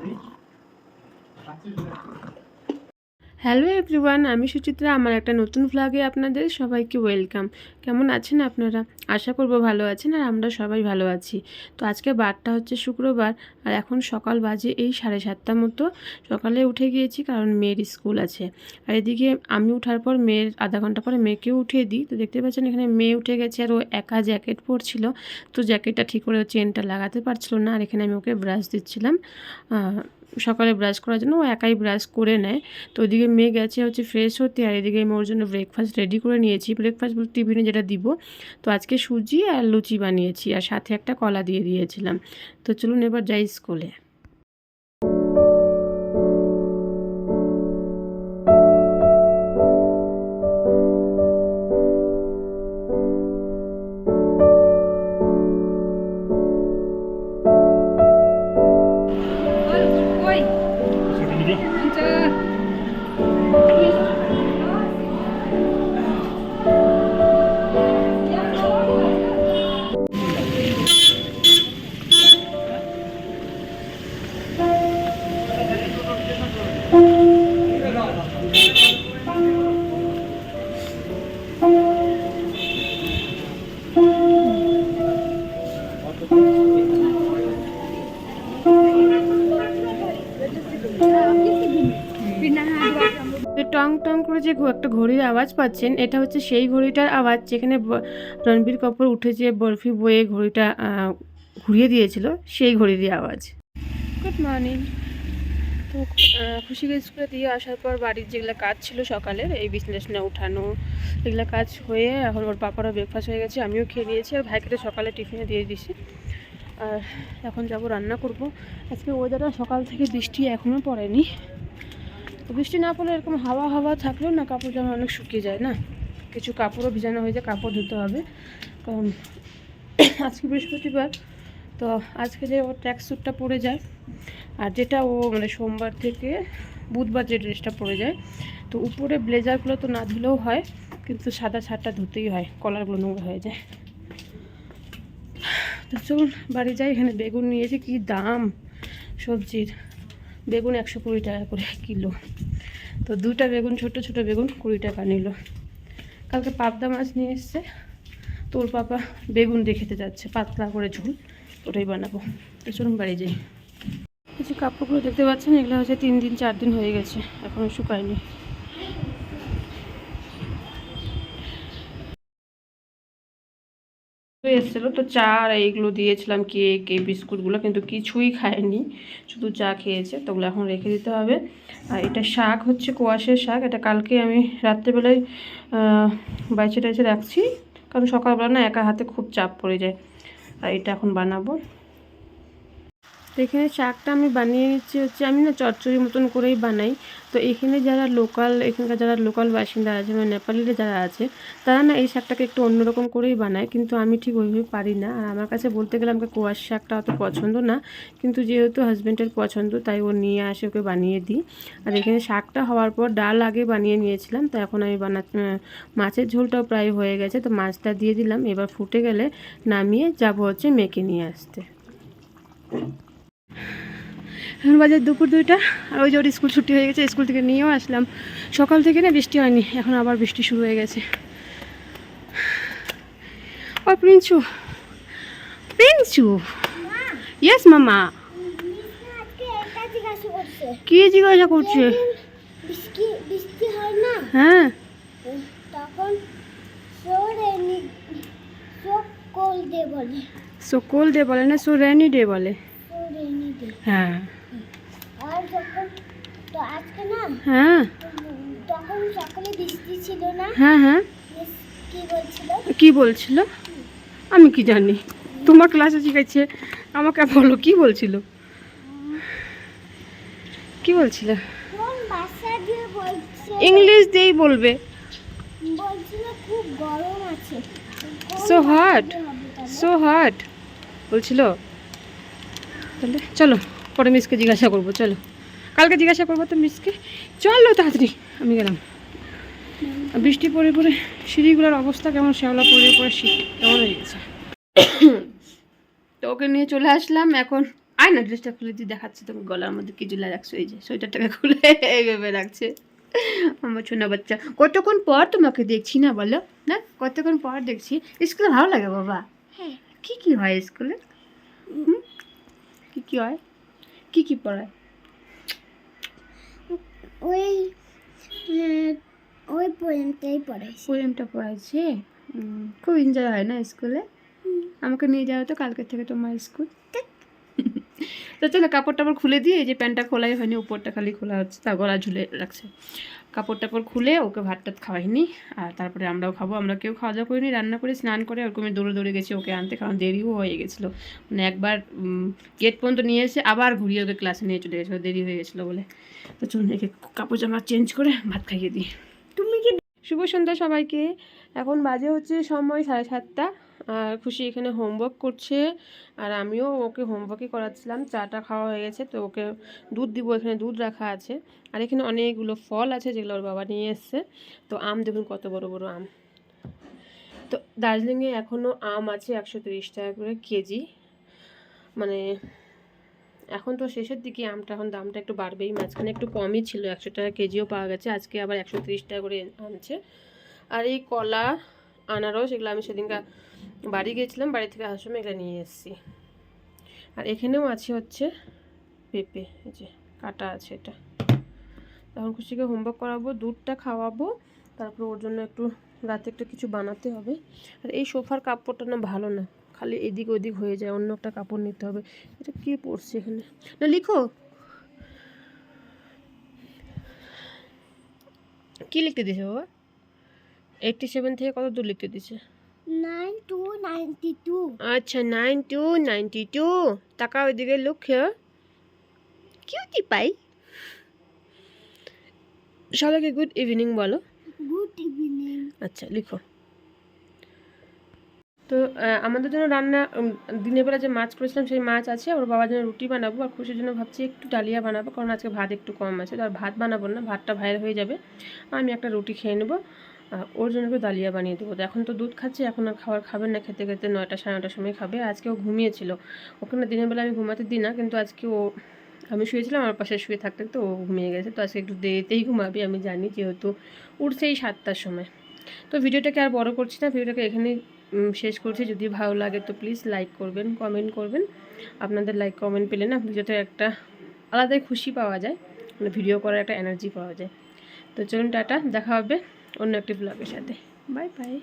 Thank you. Hello everyone, আমি সুচিত্রা, আমার একটা নতুন ভ্লগে আপনাদের সবাইকে ওয়েলকাম কেমন আছেন আপনারা? আশা করব ভালো আছেন আর আমরা সবাই ভালো আছি। তো আজকে বারটা হচ্ছে শুক্রবার আর এখন সকাল বাজে এই সাড়ে সাতটা মতো। সকালে উঠে গিয়েছি কারণ মেয়ের স্কুল আছে। আর এদিকে আমি ওঠার পর মেয়ের আধা ঘণ্টা পরে মেয়েকেও উঠিয়ে দিই। তো দেখতে পাচ্ছেন এখানে মেয়ে উঠে গেছে আর ও একা জ্যাকেট পরছিল। তো জ্যাকেটটা ঠিক করে চেনটা লাগাতে পারছিল না আর এখানে আমি ওকে ব্রাশ দিচ্ছিলাম। সকালে ব্রাশ করার জন্য, ও একাই ব্রাশ করে নেয়। তো ওইদিকে মেয়ে গেছে হচ্ছে ফ্রেশ হতে আর এদিকে আমি ওর জন্য ব্রেকফাস্ট রেডি করে নিয়েছি। ব্রেকফাস্ট বলতে টিফিনে যেটা দিব, তো আজকে সুজি আর লুচি বানিয়েছি, আর সাথে একটা কলা দিয়ে দিয়েছিলাম। তো চলুন এবার যাই স্কুলে টং টং করে যে একটা ঘড়ির আওয়াজ পাচ্ছেন, এটা হচ্ছে সেই ঘড়িটার আওয়াজ যেখানে রণবীর কাপুর উঠে যে বরফি বয়ে ঘড়িটা ঘুরিয়ে দিয়েছিল, সেই ঘড়িরই আওয়াজ। গুড মর্নিং তো খুশিকে স্কুলে দিয়ে আসার পর বাড়ির যেগুলো কাজ ছিল সকালের, এই বিশ্লেষণে উঠানো, এগুলো কাজ হয়ে এখন ওর পাপারও ব্রেকফাস্ট হয়ে গেছে, আমিও খেয়ে নিয়েছি, আর ভাইকে সকালে টিফিনে দিয়ে দিছি আর এখন যাব রান্না করব। আজকে ওয়েদারটা সকাল থেকে বৃষ্টি এখনও পড়েনি। বৃষ্টি না পড়লে এরকম হাওয়া হাওয়া থাকলেও না, কাপড় জামা অনেক শুকিয়ে যায় না? কিছু কাপড়ও ভিজানো হয়ে যায়, কাপড় ধুতে হবে। কারণ আজকে বৃহস্পতিবার, তো আজকে যে ও ট্র্যাক স্যুটটা পরে যায়, আর যেটা ও মানে সোমবার থেকে বুধবার যে ড্রেসটা পরে যায়, তো উপরে ব্লেজারগুলো তো না ধুলেও হয়, কিন্তু সাদা শার্টটা ধুতেই হয়, কলারগুলো নোংরা হয়ে যায়। তো চলুন বাড়ি যাই, এখানে বেগুন নিয়েছি, কি দাম সবজির? বেগুন একশো কুড়ি টাকা করে কিলো। তো দুটা বেগুন ছোট ছোট বেগুন কুড়ি টাকা নিল। কালকে পাবদা মাছ নিয়ে এসছে। তোর পাপা বেগুন দিয়ে খেতে যাচ্ছে, পাতলা করে ঝোল, ওটাই বানাবো। তো চলুন বাড়ি যাই। কিছু কাপড়গুলো দেখতে পাচ্ছেন, এগুলো হচ্ছে তিন দিন, চার দিন হয়ে গেছে এখনও শুকায়নি। এসেছিল, তো চা আর এইগুলো দিয়েছিলাম কেক, এই বিস্কুটগুলো, কিন্তু কিছুই খায়নি শুধু চা খেয়েছে, তো ওগুলো এখন রেখে দিতে হবে। আর এটা শাক হচ্ছে, কোয়াশের শাক। এটা কালকে আমি রাত্রেবেলায় বাইচে টাইচে রাখছি, কারণ সকালবেলা না একা হাতে খুব চাপ পড়ে যায়। আর এটা এখন বানাবো। তো এখানে শাকটা আমি বানিয়ে নিচ্ছি হচ্ছে, আমি না চচ্চড়ি মতন করেই বানাই। তো এখানে যারা লোকাল এখানকার যারা লোকাল বাসিন্দা আছে মানে নেপালিরা যারা আছে, তারা না এই শাকটাকে একটু অন্যরকম করেই বানায়। কিন্তু আমি ঠিক ওইভাবে পারি না। আর আমার কাছে বলতে গেলে আমাকে কোয়াশ শাকটা অত পছন্দ না। কিন্তু যেহেতু হাজব্যান্ডের পছন্দ, তাই ও নিয়ে আসে, ওকে বানিয়ে দিই। আর এখানে শাকটা হওয়ার পর ডাল আগে বানিয়ে নিয়েছিলাম। তো এখন আমি বানা, মাছের ঝোলটাও প্রায় হয়ে গেছে। তো মাছটা দিয়ে দিলাম। এবার ফুটে গেলে নামিয়ে যাব হচ্ছে মেখে নিয়ে আসতে। এখন বাজে দুপুর দুইটা আর ওই যে ওর স্কুল ছুটি হয়ে গেছে স্কুল থেকে নিয়েও আসলাম। সকাল থেকে না বৃষ্টি হয়নি এখন আবার বৃষ্টি শুরু হয়ে গেছে। ও প্রিন্সু প্রিন্সু? ইয়েস মামা। কি জিজ্ঞাসা করছে? হয়। না হ্যাঁ তখন সো কোল ডে বলে না সো রেনি ডে বলে। হ্যাঁ। আর যখন তো আজকে না হ্যাঁ। তখন সকালে বৃষ্টি ছিল না? হ্যাঁ হ্যাঁ। মিস কি বলছিল? কি বলছিল? আমি কি জানি? তোমার ক্লাসে শিখাইছে আমাকে বলো কি বলছিল? কি বলছিল? ইংলিশ দিয়েই বলবে। হবে তাহলে? সো হার্ড বলছিল তাহলে চলো পরে মিসকে জিজ্ঞাসা করব চলো। কালকে জিজ্ঞাসা করব তো মিসকে। চলো তাড়াতাড়ি আমি গেলাম। বৃষ্টি পড়ে পড়ে সিঁড়িগুলোর অবস্থা কেমন শ্যাওলা পড়ে পড়ে শীত কেমন হয়ে গেছে। তো ওকে নিয়ে চলে আসলাম এখন আয় না ড্রেসটা খুলে দিয়ে দেখাচ্ছি তোকে গলার মধ্যে কি ঝুলা রাখছো এই যে সোয়েটারটাকে খুলে এইভাবে রাখছে। আমার ছোনা বাচ্চা কতক্ষণ পর তোমাকে দেখছি না বলো? না কতক্ষণ পর দেখছি? স্কুলে ভালো লাগে বাবা। হ্যাঁ। কী কি হয় স্কুলে? কি কি হয়? কি কি পড়ায়? ওই ওই পোয়েমটাই পড়ায় পোয়েমটা পড়াইছে? খুব এনজয় হয় না স্কুলে? আমাকে নিয়ে যাও তো কালকে থেকে তোমার স্কুল। তো চলো কাপড় টাপড় খুলে দিয়ে এই যে প্যান্টটা খোলাই হয়নি উপরটা খালি খোলা হচ্ছে তা গলা ঝুলে রাখছে। কাপড় টাপড় খুলে ওকে ভাত টাত খাওয়াইনি। আর তারপরে আমরাও খাব। আমরা কেউ খাওয়া দাওয়া করিনি রান্না করে স্নান করে ওরকমই দৌড়ে দৌড়ে গেছি ওকে আনতে কারণ দেরিও হয়ে গেছিল। মানে একবার গেট পর্যন্ত নিয়ে এসে আবার ঘুরিয়ে ওকে ক্লাসে নিয়ে চলে গেছিল। দেরি হয়ে গেছিল বলে। তো চলুন একে কাপড় জামা চেঞ্জ করে ভাত খাইয়ে দিই। তুমি কি শুভ সন্ধ্যা সবাইকে। এখন বাজে হচ্ছে সময় সাড়ে সাতটা। আর খুশি এখানে হোমওয়ার্ক করছে। আর আমিও ওকে হোমওয়ার্কই করাচ্ছিলাম। চাটা খাওয়া হয়ে গেছে, তো ওকে দুধ দিব, এখানে দুধ রাখা আছে। আর এখানে অনেকগুলো ফল আছে যেগুলো ওর বাবা নিয়ে এসছে। তো আম দেখুন কত বড় বড় আম। তো দার্জিলিংয়ে এখনও আম আছে একশো টাকা করে কেজি। মানে এখন তো শেষের দিকে আমটা, এখন দামটা একটু বাড়বেই। মাঝখানে একটু কমই ছিল, একশো টাকা কেজিও পাওয়া গেছে। আজকে আবার একশো টাকা করে আনছে। আর এই কলা আনারস, এগুলো আমি সেদিনকা বাড়ি গিয়েছিলাম, বাড়ি থেকে আসার সময় এগুলো নিয়ে এসেছি। আর এখানেও আছে হচ্ছে পেঁপে, এই যে কাটা আছে এটা। তখন খুশিকে হোমওয়ার্ক করাবো, দুধটা খাওয়াবো, তারপর ওর জন্য একটু রাতে একটু কিছু বানাতে হবে। আর এই সোফার কাপড়টা না ভালো না, খালি এদিক ওদিক হয়ে যায়, অন্য একটা কাপড় নিতে হবে। এটা কি পড়ছে এখানে? না, লিখো। কি লিখতে দিয়েছে বাবা? এইটটি সেভেন থেকে কত দূর লিখতে দিছে? নাইন টু নাইনটি টু আচ্ছা নাইন টু নাইনটি টু টাকা ওইদিকে লক্ষ্য কিউটি পাই সবাইকে গুড ইভিনিং বলো। গুড ইভিনিং আচ্ছা লিখো। তো আমাদের জন্য রান্না দিনের বেলা যে মাছ করেছিলাম সেই মাছ আছে। ওর বাবার জন্য রুটি বানাবো। আর খুশির জন্য ভাবছি একটু ডালিয়া বানাবো কারণ আজকে ভাত একটু কম আছে। তো আর ভাত বানাবো না ভাতটা ভাইয়ের হয়ে যাবে। আমি একটা রুটি খেয়ে নেব। ওর জন্য একটু দালিয়া বানিয়ে দেবো। তো এখন তো দুধ খাচ্ছে, এখন আর খাবার খাবে না, খেতে খেতে নয়টা সাড়ে নটার সময় খাবে। আজকে ও ঘুমিয়েছিল। ওখানে দিনের বেলা আমি ঘুমাতে দিই না, কিন্তু আজকে ও, আমি শুয়েছিলাম, আমার পাশে শুয়ে থাকতে তো ও ঘুমিয়ে গেছে। তো আজকে একটু দেরিতেই ঘুমাবে, আমি জানি যেহেতু উঠছেই সাতটার সময়। তো ভিডিওটাকে আর বড় করছি না, ভিডিওটাকে এখানেই শেষ করছি। যদি ভালো লাগে তো প্লিজ লাইক করবেন কমেন্ট করবেন। আপনাদের লাইক কমেন্ট পেলে না ভিডিওতে একটা আলাদাই খুশি পাওয়া যায় মানে ভিডিও করার একটা এনার্জি পাওয়া যায়। তো চলুন টাটা, দেখা হবে। অন্য একটি ব্লগের সাথে। Bye bye